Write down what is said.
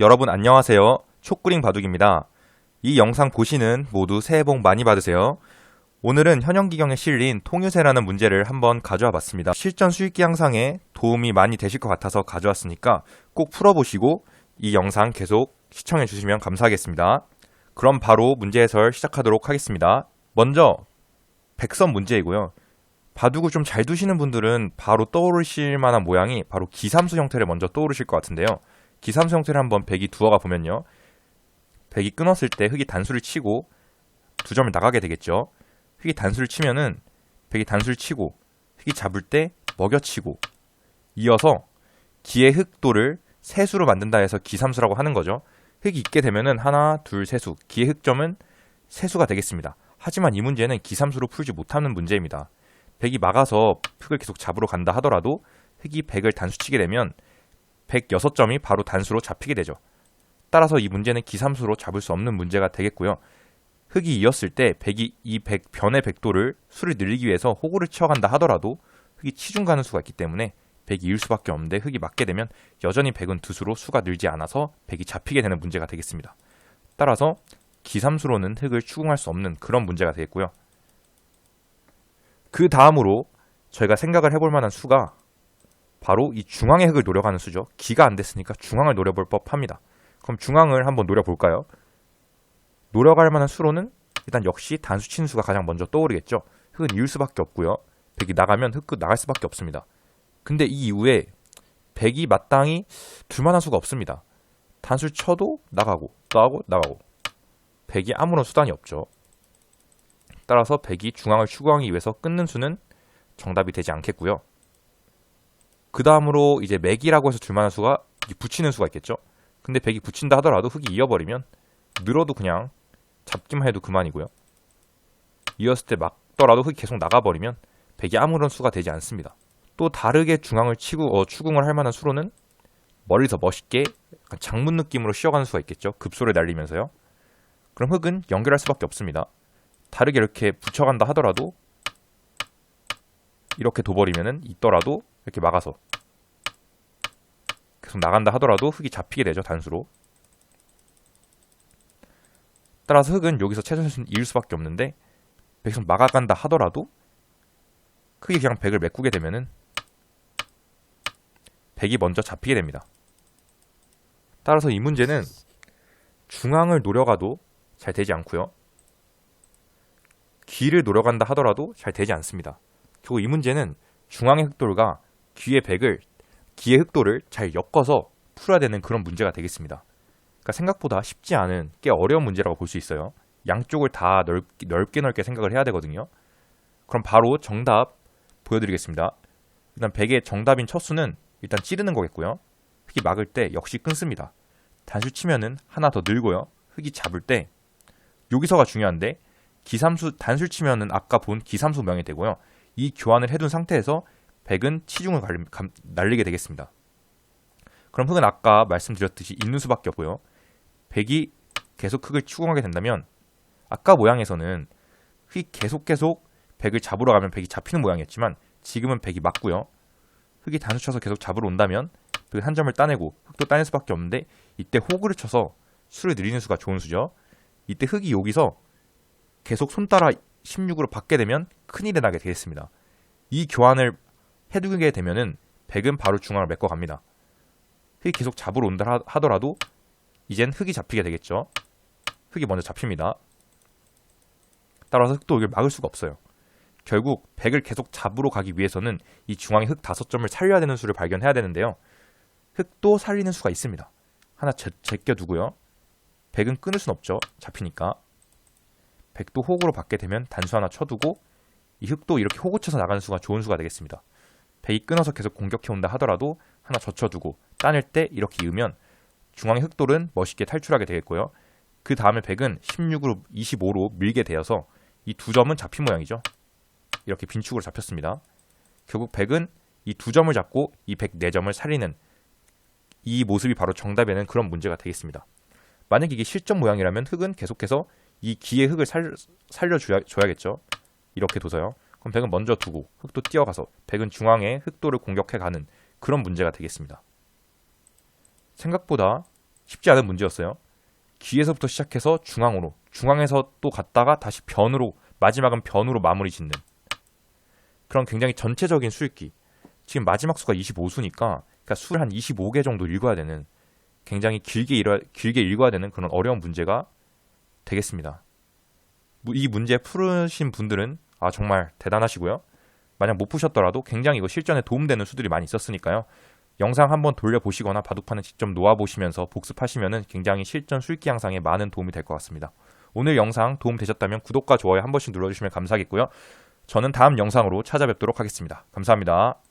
여러분 안녕하세요. 촉구링 바둑입니다. 이 영상 보시는 모두 새해 복 많이 받으세요. 오늘은 현영기경에 실린 통유세라는 문제를 한번 가져와 봤습니다. 실전 수익기 향상에 도움이 많이 되실 것 같아서 가져왔으니까 꼭 풀어보시고 이 영상 계속 시청해 주시면 감사하겠습니다. 그럼 바로 문제 해설 시작하도록 하겠습니다. 먼저 백선 문제이고요. 바둑을 좀 잘 두시는 분들은 바로 떠오르실 만한 모양이 바로 기삼수 형태를 먼저 떠오르실 것 같은데요. 기삼수 형태를 한번 백이 두어가 보면요. 백이 끊었을 때 흑이 단수를 치고 두 점을 나가게 되겠죠. 흑이 단수를 치면은 백이 단수를 치고 흑이 잡을 때 먹여치고 이어서 기의 흑도를 세수로 만든다 해서 기삼수라고 하는 거죠. 흑이 있게 되면은 하나, 둘, 세수. 기의 흑점은 세수가 되겠습니다. 하지만 이 문제는 기삼수로 풀지 못하는 문제입니다. 백이 막아서 흑을 계속 잡으러 간다 하더라도 흑이 백을 단수치게 되면 106점이 바로 단수로 잡히게 되죠. 따라서 이 문제는 기삼수로 잡을 수 없는 문제가 되겠고요. 흑이 이었을 때 백이 이 백, 변의 백도를 수를 늘리기 위해서 호구를 치어간다 하더라도 흑이 치중 가는 수가 있기 때문에 백이 이을 수밖에 없는데 흑이 맞게 되면 여전히 백은 두 수로 수가 늘지 않아서 백이 잡히게 되는 문제가 되겠습니다. 따라서 기삼수로는 흑을 추궁할 수 없는 그런 문제가 되겠고요. 그 다음으로 저희가 생각을 해볼 만한 수가 바로 이 중앙의 흑을 노려가는 수죠. 기가 안 됐으니까 중앙을 노려볼 법합니다. 그럼 중앙을 한번 노려볼까요? 노려갈 만한 수로는 일단 역시 단수 치는 수가 가장 먼저 떠오르겠죠. 흑은 이을 수밖에 없고요. 백이 나가면 흑 나갈 수밖에 없습니다. 근데 이 이후에 백이 마땅히 둘만한 수가 없습니다. 단수를 쳐도 나가고 나가고 나가고 백이 아무런 수단이 없죠. 따라서 백이 중앙을 추구하기 위해서 끊는 수는 정답이 되지 않겠고요. 그 다음으로 이제 맥이라고 해서 줄만한 수가 붙이는 수가 있겠죠. 근데 백이 붙인다 하더라도 흑이 이어버리면 늘어도 그냥 잡기만 해도 그만이고요. 이었을 때 막더라도 흑이 계속 나가버리면 백이 아무런 수가 되지 않습니다. 또 다르게 중앙을 치고 어, 추궁을 할 만한 수로는 멀리서 멋있게 장문 느낌으로 쉬어가는 수가 있겠죠. 급소를 날리면서요. 그럼 흑은 연결할 수밖에 없습니다. 다르게 이렇게 붙여간다 하더라도 이렇게 둬버리면은 있더라도 이렇게 막아서 계속 나간다 하더라도 흑이 잡히게 되죠 단수로. 따라서 흑은 여기서 최선수는 이을 수밖에 없는데 백선 막아간다 하더라도 흑이 그냥 백을 메꾸게 되면은 백이 먼저 잡히게 됩니다. 따라서 이 문제는 중앙을 노려가도 잘 되지 않고요. 귀를 노려간다 하더라도 잘 되지 않습니다. 결국 이 문제는 중앙의 흑돌과 귀의 백을 귀의 흑돌을 잘 엮어서 풀어야 되는 그런 문제가 되겠습니다. 그러니까 생각보다 쉽지 않은 꽤 어려운 문제라고 볼 수 있어요. 양쪽을 다 넓, 넓게 넓게 생각을 해야 되거든요. 그럼 바로 정답 보여드리겠습니다. 일단 백의 정답인 첫 수는 일단 찌르는 거겠고요. 흑이 막을 때 역시 끊습니다. 단수 치면은 하나 더 늘고요. 흑이 잡을 때 여기서가 중요한데 기삼수 단수 치면은 아까 본 기삼수 명이 되고요. 이 교환을 해둔 상태에서 백은 치중을 갈, 감, 날리게 되겠습니다. 그럼 흑은 아까 말씀드렸듯이 있는 수밖에 없고요. 백이 계속 흑을 추궁하게 된다면 아까 모양에서는 흑이 계속 계속 백을 잡으러 가면 백이 잡히는 모양이었지만 지금은 백이 맞고요. 흑이 단수 쳐서 계속 잡으러 온다면 백은 한 점을 따내고 흑도 따낼 수밖에 없는데 이때 호구를 쳐서 수를 늘리는 수가 좋은 수죠. 이때 흑이 여기서 계속 손 따라 16으로 받게 되면 큰일이 나게 되겠습니다. 이 교환을 해두게 되면은 백은 바로 중앙을 메꿔 갑니다. 흑이 계속 잡으러 온다 하더라도 이젠 흑이 잡히게 되겠죠. 흑이 먼저 잡힙니다. 따라서 흑도 이걸 막을 수가 없어요. 결국 백을 계속 잡으러 가기 위해서는 이 중앙의 흑 다섯 점을 살려야 되는 수를 발견해야 되는데요. 흑도 살리는 수가 있습니다. 하나 제, 제껴두고요. 백은 끊을 순 없죠. 잡히니까. 백도 호구로 받게 되면 단수 하나 쳐두고 이 흑도 이렇게 호구 쳐서 나가는 수가 좋은 수가 되겠습니다. 백이 끊어서 계속 공격해 온다 하더라도 하나 젖혀두고 따낼 때 이렇게 이으면 중앙의 흑돌은 멋있게 탈출하게 되겠고요. 그 다음에 백은 16으로 25로 밀게 되어서 이 두 점은 잡힌 모양이죠. 이렇게 빈축으로 잡혔습니다. 결국 백은 이 두 점을 잡고 이 104점을 살리는 이 모습이 바로 정답에는 그런 문제가 되겠습니다. 만약 이게 실전 모양이라면 흑은 계속해서 이 기의 흑을 살, 살려줘야겠죠. 이렇게 둬서요. 그럼 백은 먼저 두고 흑도 뛰어가서 백은 중앙에 흑도를 공격해가는 그런 문제가 되겠습니다. 생각보다 쉽지 않은 문제였어요. 귀에서부터 시작해서 중앙으로, 중앙에서 또 갔다가 다시 변으로, 마지막은 변으로 마무리 짓는 그런 굉장히 전체적인 수읽기. 지금 마지막 수가 25수니까, 그러니까 수를 한 25개 정도 읽어야 되는 굉장히 길게 읽어, 길게 읽어야 되는 그런 어려운 문제가 되겠습니다. 무- 이 문제 풀으신 분들은 아 정말 대단하시고요. 만약 못 푸셨더라도 굉장히 이거 실전에 도움되는 수들이 많이 있었으니까요. 영상 한번 돌려보시거나 바둑판을 직접 놓아보시면서 복습하시면은 굉장히 실전 술기 향상에 많은 도움이 될 것 같습니다. 오늘 영상 도움 되셨다면 구독과 좋아요 한 번씩 눌러주시면 감사하겠고요. 저는 다음 영상으로 찾아뵙도록 하겠습니다. 감사합니다.